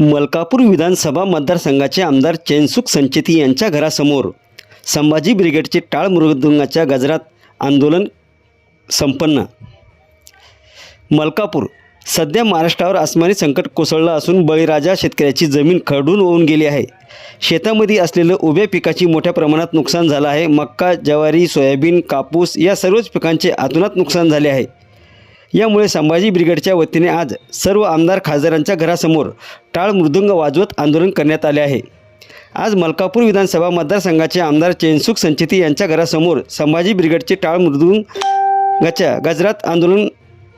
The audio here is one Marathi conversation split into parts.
मलकापूर विधानसभा मतदारसंघाचे आमदार चैनसुख संचेती यांच्या घरासमोर संभाजी ब्रिगेडचे टाळ मृदुंगाच्या गजरात आंदोलन संपन्न. मलकापूर सध्या महाराष्ट्रावर आसमानी संकट कोसळलं असून बळीराजा शेतकऱ्याची जमीन खरडून होऊन गेली आहे. शेतामध्ये असलेलं उभ्या पिकाची मोठ्या प्रमाणात नुकसान झालं आहे. मक्का ज्वारी सोयाबीन कापूस या सर्वच पिकांचे आतोनात नुकसान झाले आहे. यामुळे संभाजी ब्रिगेडच्या वतीने आज सर्व आमदार खासदारांच्या घरासमोर टाळ मृदुंग वाजवत आंदोलन करण्यात आले आहे. आज मलकापूर विधानसभा मतदारसंघाचे आमदार चैनसुख संचेती यांच्या घरासमोर संभाजी ब्रिगेडचे टाळ मृदुंगाच्या गजरात आंदोलन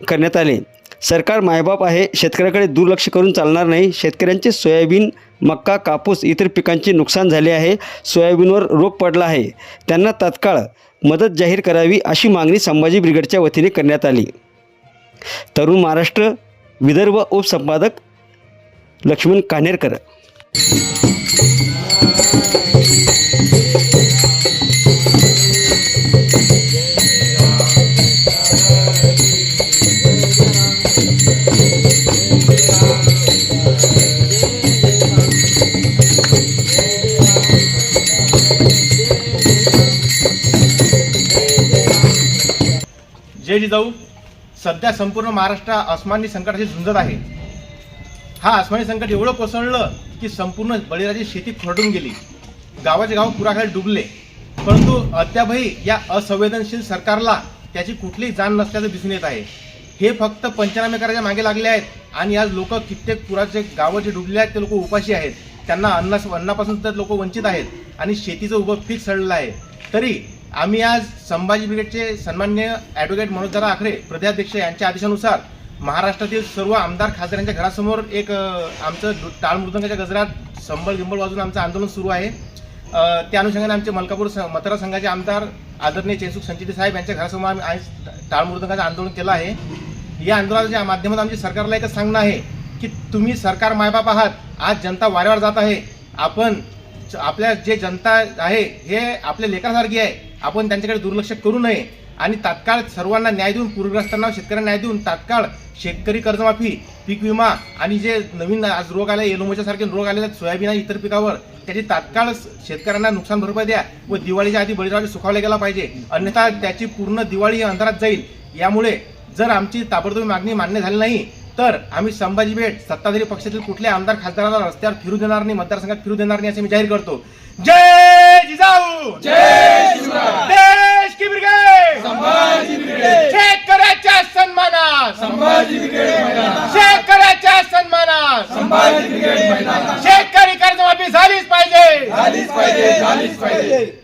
करण्यात आले. सरकार मायबाप आहे शेतकऱ्याकडे दुर्लक्ष करून चालणार नाही. शेतकऱ्यांचे सोयाबीन मक्का कापूस इतर पिकांचे नुकसान झाले आहे. सोयाबीनवर रोग पडला आहे. त्यांना तात्काळ मदत जाहीर करावी अशी मागणी संभाजी ब्रिगेडच्या वतीने करण्यात आली. तरुण महाराष्ट्र विदर्भ उपसंपादक लक्ष्मण कान्हेरकर जय जिजाऊ. सध्या संपूर्ण महाराष्ट्र अस्मानी संकटाशी झुंजत आहे. हा अस्मानी संकट एवढं कोसळलं की संपूर्ण बळीराजी शेती खरडून गेली. गावाचे गाव पुराखाली डुबले. परंतु अद्यापही या असंवेदनशील सरकारला त्याची कुठलीही जाण नसल्याचं दिसून येत आहे. हे फक्त पंचनामे करायच्या मागे लागले आहेत आणि आज लोक कित्येक पुराचे गावं जे डुबले आहेत ते लोक उपाशी आहेत. त्यांना अन्ना अन्नापासून सुद्धा लोक वंचित आहेत आणि शेतीचं उभं पीक सडलं आहे. तरी आम्ही आज संभाजी ब्रिगेडचे सन्मान्य ॲडव्होकेट मनोजदारा आखरे प्रदेशाध्यक्ष यांच्या आदेशानुसार महाराष्ट्रातील सर्व आमदार खासदारांच्या घरासमोर एक आमचं टाळमृदंगाच्या गजरात संबळ गिंबळ वाजून आमचं आंदोलन सुरू आहे. त्या अनुषंगाने आमचे मलकापूर स- मतदारसंघाचे आमदार आदरणीय चेसुख संचिती साहेब यांच्या घरासमोर आम्ही आज टाळमृदंगाचं आंदोलन केलं आहे. या आंदोलनाच्या माध्यमातून आमची सरकारला एकच सांगणं आहे की तुम्ही सरकार मायबाप आहात आज जनता वाऱ्यावर जात आहे. आपण आपल्या जे जनता आहे हे आपल्या लेकरासारखी आहे. आपण त्यांच्याकडे दुर्लक्ष करू नये. आणि तात्काळ सर्वांना न्याय देऊन पूरग्रस्तांना शेतकऱ्यांना न्याय देऊन तात्काळ शेतकरी कर्जमाफी पीक विमा आणि जे नवीन आज रोग आले येलोमोच्या सारखे रोग आलेले सोयाबीन आणि इतर पिकावर त्याची तात्काळ शेतकऱ्यांना नुकसान भरपाई द्या व दिवाळीच्या आधी बळीराजा सुखावला गेला पाहिजे. अन्यथा त्याची पूर्ण दिवाळी अंधारात जाईल. यामुळे जर आमची ताबडतोब मागणी मान्य झाली नाही तर आम्ही संभाजी भेट सत्ताधारी पक्षातील कुठल्या आमदार खासदाराला रस्त्यावर फिरू देणार नाही मतदारसंघात फिरू देणार नाही असे मी जाहीर करतो. जय जिजाऊ जय देश की ब्रिगेड. संभाजी ब्रिगेड. शेतकऱ्याच्या सन्मानात. संभाजी ब्रिगेड शेतकऱ्याच्या सन्मानात. संभाजी ब्रिगेड शेतकरी कर्जमाफी झालीच पाहिजे. झालीच पाहिजे झालीच पाहिजे.